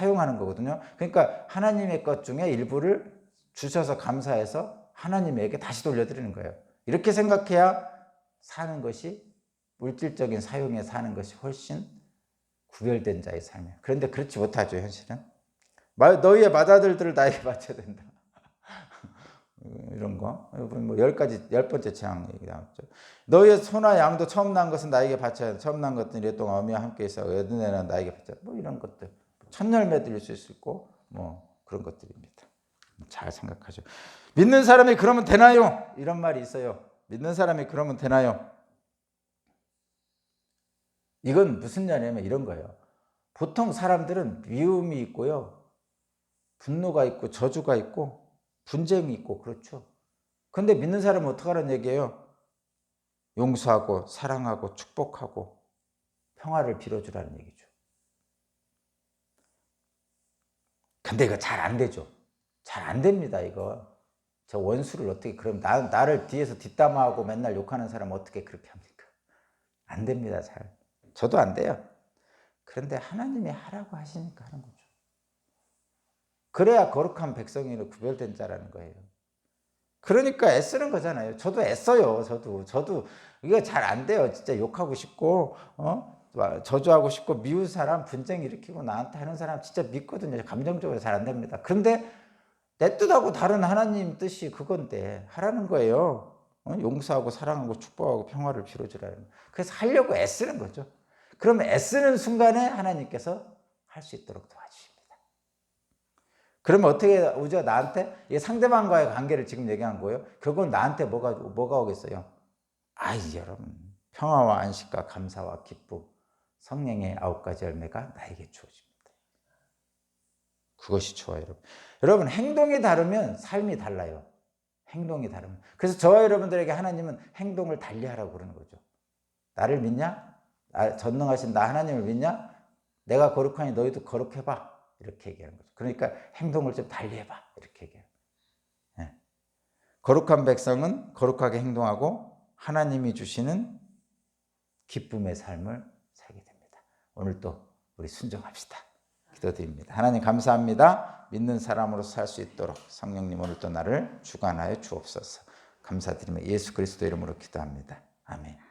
사용하는 거거든요. 그러니까 하나님의 것 중에 일부를 주셔서 감사해서 하나님에게 다시 돌려드리는 거예요. 이렇게 생각해야 사는 것이 물질적인 사용에 사는 것이 훨씬 구별된 자의 삶이에요. 그런데 그렇지 못하죠, 현실은. 마- 너희의 맏아들들을 나에게 바쳐야 된다. 이런 거. 뭐 열 가지, 열 번째 재앙 얘기 나왔죠. 너희의 소나 양도 처음 난 것은 나에게 바쳐야 한다. 처음 난 것은 이래 동안 어미와 함께 있어. 여든애는 나에게 바쳐야 한다. 뭐 이런 것들. 첫열매 드릴 수 있고, 뭐 그런 것들입니다. 잘 생각하죠. 믿는 사람이 그러면 되나요? 이런 말이 있어요. 믿는 사람이 그러면 되나요? 이건 무슨 말이냐면 이런 거예요. 보통 사람들은 미움이 있고요. 분노가 있고 저주가 있고 분쟁이 있고 그렇죠. 근데 믿는 사람은 어떡하라는 얘기예요? 용서하고 사랑하고 축복하고 평화를 빌어주라는 얘기죠. 근데 이거 잘 안 되죠. 잘 안 됩니다, 이거. 저 원수를 어떻게, 그럼 나, 나를 뒤에서 뒷담화하고 맨날 욕하는 사람 어떻게 그렇게 합니까? 안 됩니다, 잘. 저도 안 돼요. 그런데 하나님이 하라고 하시니까 하는 거죠. 그래야 거룩한 백성이로 구별된 자라는 거예요. 그러니까 애쓰는 거잖아요. 저도 애써요. 저도 저도 이거 잘 안 돼요. 진짜 욕하고 싶고 어 저주하고 싶고 미운 사람 분쟁 일으키고 나한테 하는 사람 진짜 믿거든요. 감정적으로 잘 안 됩니다. 그런데 내 뜻하고 다른 하나님 뜻이 그건데 하라는 거예요. 어? 용서하고 사랑하고 축복하고 평화를 빌어주라는. 그래서 하려고 애쓰는 거죠. 그러면 애쓰는 순간에 하나님께서 할 수 있도록 도와주십니다. 그러면 어떻게 우리가 나한테 이게 상대방과의 관계를 지금 얘기한 거예요. 그건 나한테 뭐가 뭐가 오겠어요? 아이 여러분 평화와 안식과 감사와 기쁨 성령의 아홉 가지 열매가 나에게 주어집니다. 그것이 좋아요, 여러분. 여러분 행동이 다르면 삶이 달라요. 행동이 다르면. 그래서 저와 여러분들에게 하나님은 행동을 달리하라고 그러는 거죠. 나를 믿냐? 나, 전능하신 나 하나님을 믿냐? 내가 거룩하니 너희도 거룩해봐. 이렇게 얘기하는 거죠. 그러니까 행동을 좀 달리해봐. 이렇게 얘기해요. 예. 거룩한 백성은 거룩하게 행동하고 하나님이 주시는 기쁨의 삶을. 오늘 또 우리 순종합시다. 기도드립니다. 하나님 감사합니다. 믿는 사람으로 살 수 있도록 성령님 오늘 또 나를 주관하여 주옵소서. 감사드리며 예수 그리스도 이름으로 기도합니다. 아멘.